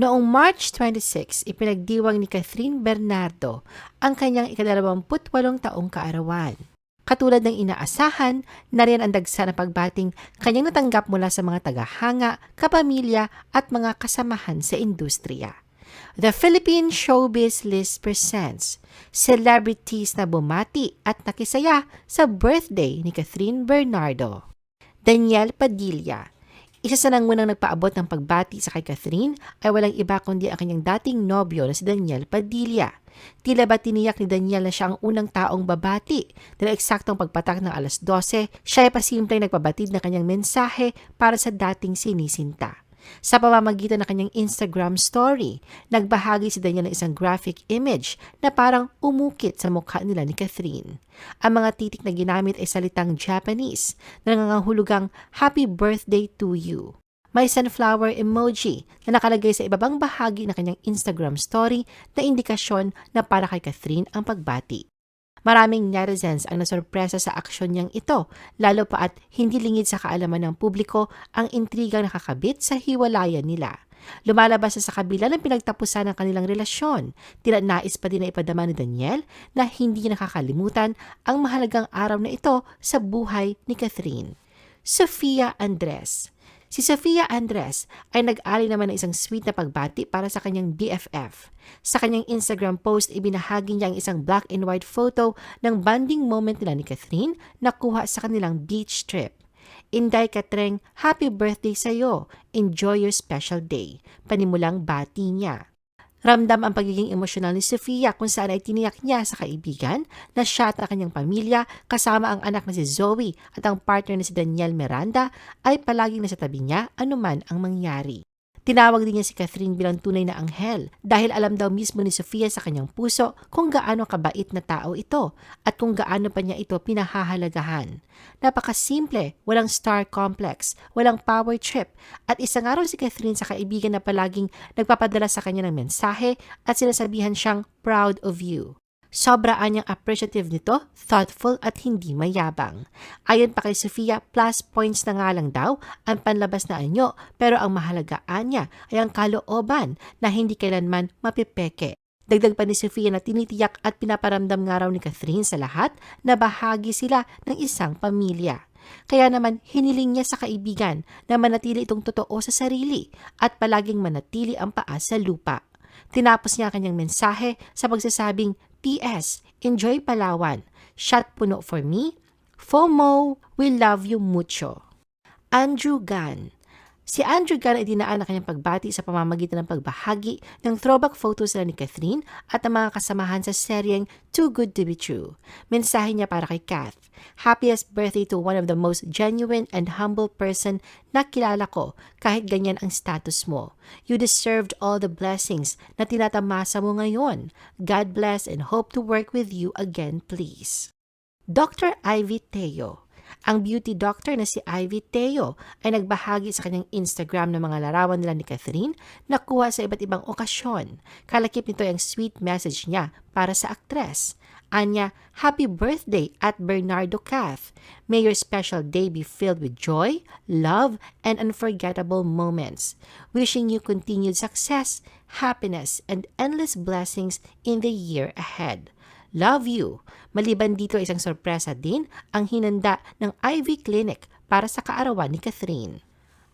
Noong March 26, ipinagdiwang ni Catherine Bernardo ang kanyang ikadalawamputwalong taong kaarawan. Katulad ng inaasahan, nariyan ang dagsa na pagbating kanyang natanggap mula sa mga tagahanga, kapamilya at mga kasamahan sa industriya. The Philippine Showbiz List presents celebrities na bumati at nakisaya sa birthday ni Catherine Bernardo. Daniel Padilla isa sa nangunang nagpaabot ng pagbati sa kay Catherine ay walang iba kundi ang kanyang dating nobyo na si Daniel Padilla. Tila ba tiniyak ni Daniel na siya ang unang taong babati dahil eksaktong pagpatak ng alas 12, siya ay pasimpleng nagpabatid ng kanyang mensahe para sa dating sinisinta. Sa pamamagitan ng kanyang Instagram story, nagbahagi si Daniel ng isang graphic image na parang umukit sa mukha nila ni Catherine. Ang mga titik na ginamit ay salitang Japanese na nangangahulugang Happy Birthday to you. May sunflower emoji na nakalagay sa ibabang bahagi ng kanyang Instagram story na indikasyon na para kay Catherine ang pagbati. Maraming netizens ang nasorpresa sa aksyon niyang ito, lalo pa at hindi lingid sa kaalaman ng publiko ang intrigang nakakabit sa hiwalayan nila. Lumalabas sa kabila ng pinagtapusan ng kanilang relasyon. Tila nais pa din na ipadama ni Daniel na hindi nakakalimutan ang mahalagang araw na ito sa buhay ni Catherine. Sofia Andres Si Sofia Andres ay nag-ali naman ng isang sweet na pagbati para sa kanyang BFF. Sa kanyang Instagram post, ibinahagi niya ang isang black and white photo ng bonding moment nila ni Catherine na kuha sa kanilang beach trip. Inday Katreng, happy birthday sa'yo. Enjoy your special day. Panimulang bati niya. Ramdam ang pagiging emosyonal ni Sofia kung saan ay tiniyak niya sa kaibigan na siya at ang kanyang pamilya kasama ang anak na si Zoe at ang partner na si Daniel Miranda ay palaging nasa tabi niya anuman ang mangyari. Tinawag din niya si Catherine bilang tunay na anghel dahil alam daw mismo ni Sofia sa kanyang puso kung gaano kabait na tao ito at kung gaano pa niya ito pinahahalagahan. Napakasimple, walang star complex, walang power trip at isang araw si Catherine sa kaibigan na palaging nagpapadala sa kanya ng mensahe at sinasabihan siyang proud of you. Sobra niyang appreciative nito, thoughtful at hindi mayabang. Ayon pa kay Sofia, plus points na nga lang daw ang panlabas na anyo pero ang mahalagaan niya ay ang kalooban na hindi kailanman mapipeke. Dagdag pa ni Sofia na tinitiyak at pinaparamdam nga raw ni Catherine sa lahat na bahagi sila ng isang pamilya. Kaya naman hiniling niya sa kaibigan na manatili itong totoo sa sarili at palaging manatili ang paa sa lupa. Tinapos niya kanyang mensahe sa pagsasabing P.S. Enjoy Palawan. Shot puno for me. FOMO, we love you mucho. Andrew Gan. Si Andrew Gan ay dinaan ang kanyang pagbati sa pamamagitan ng pagbahagi ng throwback photos nila ni Catherine at ang mga kasamahan sa seryeng Too Good To Be True. Mensahe niya para kay Kath, Happiest birthday to one of the most genuine and humble person na kilala ko kahit ganyan ang status mo. You deserved all the blessings na tinatamasa mo ngayon. God bless and hope to work with you again please. Dr. Ivy Teo ang beauty doctor na si Ivy Teo ay nagbahagi sa kanyang Instagram ng mga larawan nila ni Catherine na kuha sa iba't ibang okasyon. Kalakip nito ang sweet message niya para sa aktres. Anya, happy birthday at Bernardo Cath. May your special day be filled with joy, love, and unforgettable moments. Wishing you continued success, happiness, and endless blessings in the year ahead. Love you. Maliban dito isang sorpresa din ang hinanda ng Ivy Clinic para sa kaarawan ni Catherine.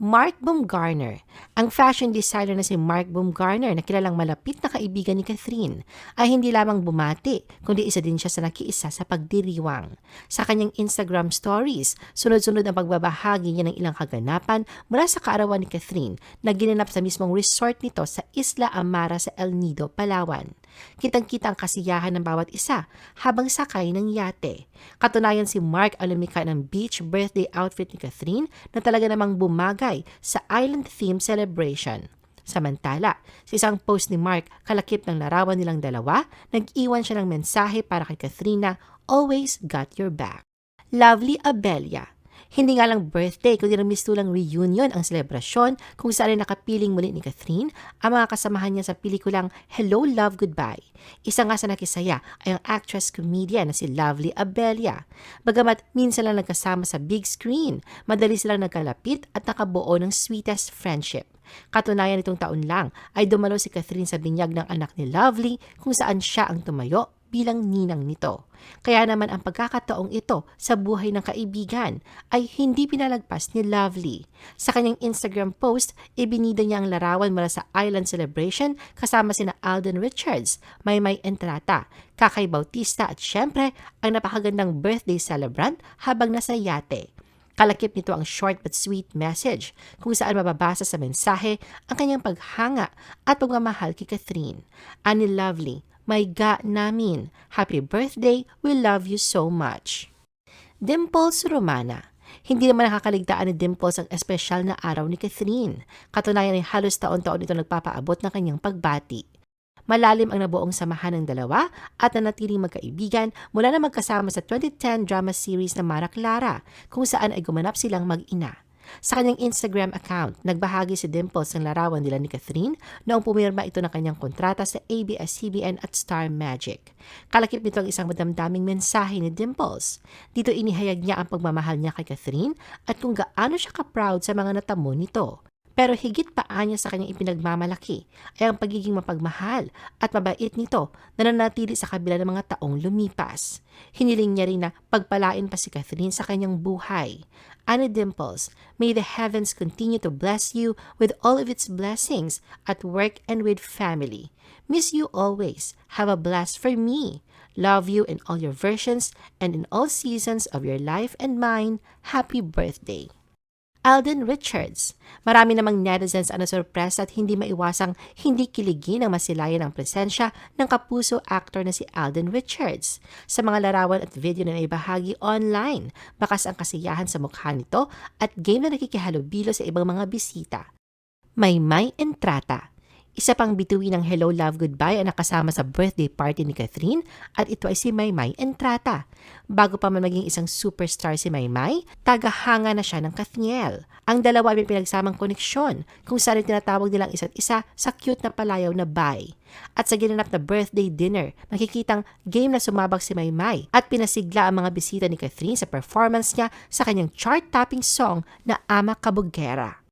Mark Baumgartner. Ang fashion designer na si Mark Baumgartner na kilalang malapit na kaibigan ni Catherine ay hindi lamang bumati kundi isa din siya sa nakiisa sa pagdiriwang. Sa kanyang Instagram stories, sunod-sunod ang pagbabahagi niya ng ilang kaganapan mula sa kaarawan ni Catherine na ginanap sa mismong resort nito sa Isla Amara sa El Nido, Palawan. Kitang-kita ang kasiyahan ng bawat isa habang sakay ng yate. Katunayan si Mark ang ng beach birthday outfit ni Catherine na talaga namang bumagay sa island theme celebration. Samantala, sa isang post ni Mark kalakip ng larawan nilang dalawa, nag-iwan siya ng mensahe para kay Katrina, always got your back. Lovely Abelia, hindi nga lang birthday, kundi ng mistulang reunion ang selebrasyon kung saan ay nakapiling muli ni Catherine ang mga kasamahan niya sa pelikulang Hello, Love, Goodbye. Isa nga sa nakisaya ay ang actress-comedian na si Lovely Abelia. Bagamat minsan lang nagkasama sa big screen, madali silang nagkalapit at nakabuo ng sweetest friendship. Katunayan nitong taon lang ay dumalo si Catherine sa binyag ng anak ni Lovely kung saan siya ang tumayo bilang ninang nito. Kaya naman ang pagkakataong ito sa buhay ng kaibigan ay hindi pinalagpas ni Lovely. Sa kanyang Instagram post, ibinida niya ang larawan mula sa Island Celebration kasama sina Alden Richards, Maymay Entrata, Kakay Bautista at syempre ang napakagandang birthday celebrant habang nasa yate. Kalakip nito ang short but sweet message kung saan mababasa sa mensahe ang kanyang paghanga at pagmamahal kay Catherine. Ani Lovely, my ga namin, happy birthday, we love you so much. Dimples Romana hindi naman nakakaligtaan ni Dimples ang espesyal na araw ni Catherine. Katunayan ay halos taon-taon ito nagpapaabot ng kanyang pagbati. Malalim ang nabuong samahan ng dalawa at nanatiling magkaibigan mula na magkasama sa 2010 drama series na Mara Clara kung saan ay gumanap silang mag-ina. Sa kanyang Instagram account, nagbahagi si Dimples ng larawan nila ni Catherine noong pumirma ito ng kanyang kontrata sa ABS-CBN at Star Magic. Kalakip nito ang isang madamdaming mensahe ni Dimples. Dito inihayag niya ang pagmamahal niya kay Catherine at kung gaano siya ka-proud sa mga natamo nito. Pero higit pa anya sa kanyang ipinagmamalaki ay ang pagiging mapagmahal at mabait nito na nanatili sa kabila ng mga taong lumipas. Hiniling niya rin na pagpalain pa si Catherine sa kanyang buhay. Annie Dimples, may the heavens continue to bless you with all of its blessings at work and with family. Miss you always. Have a blast for me. Love you in all your versions and in all seasons of your life and mine. Happy birthday. Alden Richards. Marami namang netizens ang nasurpresa at hindi maiwasang hindi kiligin ang masilayan ang presensya ng kapuso actor na si Alden Richards. Sa mga larawan at video na naibahagi online, bakas ang kasiyahan sa mukha nito at game na nakikihalubilo sa ibang mga bisita. May may entrata. Isa pang bituin ng Hello Love Goodbye ang nakasama sa birthday party ni Catherine at ito ay si Maymay Entrata. Bago pa man maging isang superstar si Maymay, tagahanga na siya ng Kathniel. Ang dalawa ay pinagsamang koneksyon kung saan tinatawag nilang isa't isa sa cute na palayaw na bye. At sa ginanap na birthday dinner, makikitang game na sumabak si Maymay at pinasigla ang mga bisita ni Catherine sa performance niya sa kanyang chart-topping song na Ama Kabugera.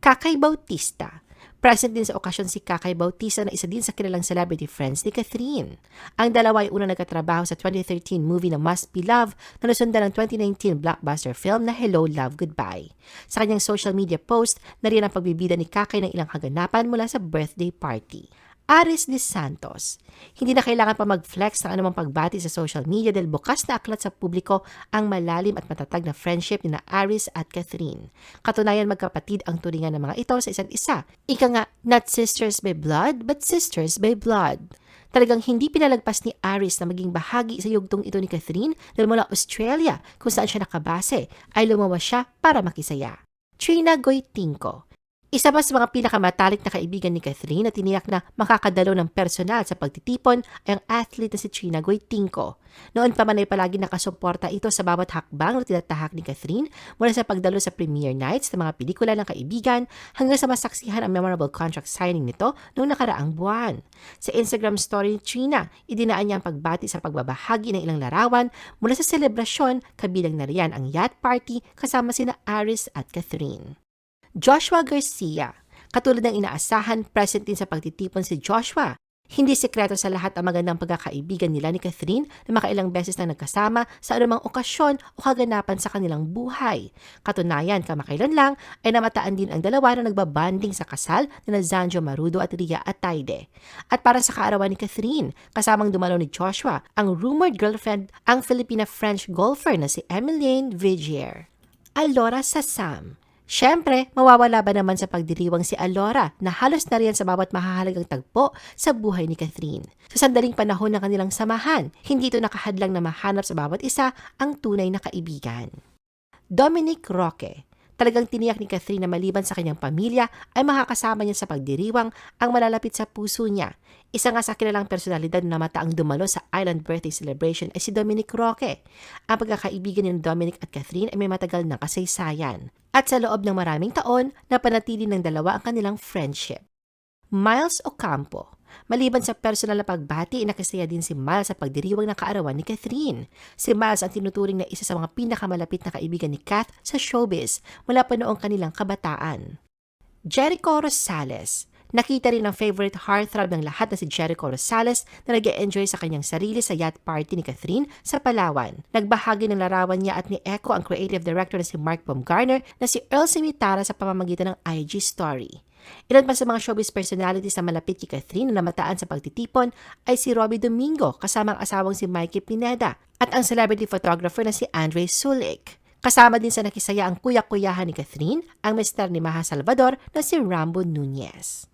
Kakay Bautista Present din sa okasyon si Kakay Bautista na isa din sa kilalang celebrity friends ni Catherine. Ang dalawa ay una nagkatrabaho sa 2013 movie na Must Be Love na nasundan ng 2019 blockbuster film na Hello, Love, Goodbye. Sa kanyang social media post, nariyan ang pagbibida ni Kakay ng ilang kaganapan mula sa birthday party. Aris de Santos. Hindi na kailangan pa mag-flex ng anumang pagbati sa social media dahil bukas na aklat sa publiko ang malalim at matatag na friendship ni na Aris at Catherine. Katunayan magkapatid ang turingan ng mga ito sa isa't isa. Ika nga, not sisters by blood, but sisters by blood. Talagang hindi pinalagpas ni Aris na maging bahagi sa yugtong ito ni Catherine dahil mula Australia kung saan siya nakabase ay lumawas siya para makisaya. Trina Goitinko isa pa sa mga pinakamatalik na kaibigan ni Catherine na tiniyak na makakadalo ng personal sa pagtitipon ay ang athlete na si Trina Goitinko. Noon pa man ay palagi nakasuporta ito sa bawat hakbang na tinatahak ni Catherine mula sa pagdalo sa premiere nights ng mga pelikula ng kaibigan hanggang sa masaksihan ang memorable contract signing nito noong nakaraang buwan. Sa Instagram story ni Trina, idinaan niya ang pagbati sa pagbabahagi ng ilang larawan mula sa selebrasyon kabilang na riyan ang yacht party kasama sina Aris at Catherine. Joshua Garcia. Katulad ng inaasahan, present din sa pagtitipon si Joshua. Hindi sekreto sa lahat ang magandang pagkakaibigan nila ni Catherine na makailang beses na nagkasama sa anumang okasyon o kaganapan sa kanilang buhay. Katunayan, kamakailan lang ay namataan din ang dalawa na nagbabanding sa kasal na Zanjo Marudo at Ria Atayde. At para sa kaarawan ni Catherine, kasamang dumalo ni Joshua, ang rumored girlfriend, ang Filipina-French golfer na si Emilienne Vigier. Alora Sam. Siyempre, mawawala ba naman sa pagdiriwang si Alora na halos na riyan sa bawat mahahalagang tagpo sa buhay ni Catherine. Sa sandaling panahon ng kanilang samahan, hindi ito nakahadlang na mahanap sa bawat isa ang tunay na kaibigan. Dominic Roque Talagang tiniyak ni Catherine na maliban sa kanyang pamilya ay makakasama niya sa pagdiriwang ang malalapit sa puso niya. Isa nga sa kilalang personalidad na mataang dumalo sa Island Birthday Celebration ay si Dominic Roque. Ang pagkakaibigan ni Dominic at Catherine ay may matagal na kasaysayan. At sa loob ng maraming taon, napanatili ng dalawa ang kanilang friendship. Miles Ocampo Maliban sa personal na pagbati, nakasaya din si Miles sa pagdiriwang ng kaarawan ni Catherine. Si Miles ang tinuturing na isa sa mga pinakamalapit na kaibigan ni Kath sa showbiz mula pa noong kanilang kabataan. Jericho Rosales. Nakita rin ang favorite heartthrob ng lahat na si Jericho Rosales na nag enjoy sa kanyang sarili sa yacht party ni Catherine sa Palawan. Nagbahagi ng larawan niya at ni Echo ang creative director na si Mark Baumgartner na si Earl Simitara sa pamamagitan ng IG story. Ilan pa sa mga showbiz personalities na malapit kay Catherine na namataan sa pagtitipon ay si Robbie Domingo kasama ang asawang si Mikey Pineda at ang celebrity photographer na si Andre Sulik. Kasama din sa nakisaya ang kuya-kuyahan ni Catherine, ang mister ni Maha Salvador na si Rambo Nunez.